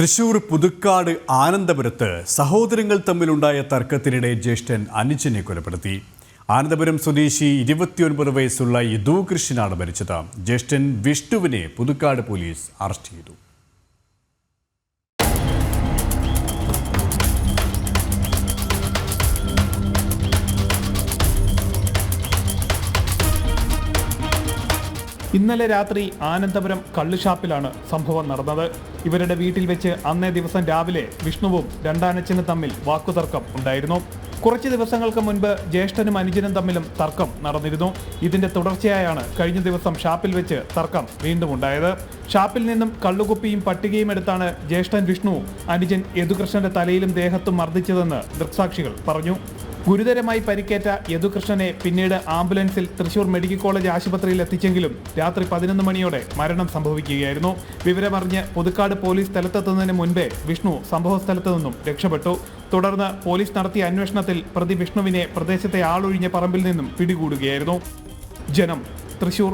തൃശൂർ പുതുക്കാട് ആനന്ദപുരത്ത് സഹോദരങ്ങൾ തമ്മിലുണ്ടായ തർക്കത്തിനിടെ ജ്യേഷ്ഠൻ അനുജനെ കൊലപ്പെടുത്തി. ആനന്ദപുരം സ്വദേശി ഇരുപത്തിയൊൻപത് വയസ്സുള്ള യദു കൃഷ്ണനാണ് മരിച്ചത്. ജ്യേഷ്ഠൻ വിഷ്ണുവിനെ പുതുക്കാട് പോലീസ് അറസ്റ്റ് ചെയ്തു. ഇന്നലെ രാത്രി ആനന്ദപുരം കള്ളുഷാപ്പിലാണ് സംഭവം നടന്നത്. ഇവരുടെ വീട്ടിൽ വെച്ച് അന്നേ ദിവസം രാവിലെ വിഷ്ണുവും രണ്ടാനച്ചനും തമ്മിൽ വാക്കുതർക്കം ഉണ്ടായിരുന്നു. കുറച്ച് ദിവസങ്ങൾക്ക് മുൻപ് ജ്യേഷ്ഠനും അനുജനും തമ്മിലും തർക്കം നടന്നിരുന്നു. ഇതിന്റെ തുടർച്ചയായാണ് കഴിഞ്ഞ ദിവസം ഷാപ്പിൽ വെച്ച് തർക്കം വീണ്ടും ഉണ്ടായത് ഷാപ്പിൽ നിന്നും കള്ളുകുപ്പിയും പട്ടികയും എടുത്താണ് ജ്യേഷ്ഠൻ വിഷ്ണു അനുജൻ യദുകൃഷ്ണന്റെ തലയിലും ദേഹത്തും മർദ്ദിച്ചതെന്ന് ദൃക്സാക്ഷികൾ പറഞ്ഞു. ഗുരുതരമായി പരിക്കേറ്റ യദുകൃഷ്ണനെ പിന്നീട് ആംബുലൻസിൽ തൃശൂർ മെഡിക്കൽ കോളേജ് ആശുപത്രിയിൽ എത്തിച്ചെങ്കിലും രാത്രി പതിനൊന്ന് മണിയോടെ മരണം സംഭവിക്കുകയായിരുന്നു. വിവരമറിഞ്ഞ് പുതുക്കാട് പോലീസ് സ്ഥലത്തെത്തുന്നതിന് മുൻപേ വിഷ്ണു സംഭവസ്ഥലത്തു നിന്നും രക്ഷപ്പെട്ടു. തുടർന്ന് പോലീസ് നടത്തിയ അന്വേഷണത്തിൽ പ്രതി വിഷ്ണുവിനെ പ്രദേശത്തെ ആളൊഴിഞ്ഞ പറമ്പിൽ നിന്നും പിടികൂടുകയായിരുന്നു. ജനം തൃശൂർ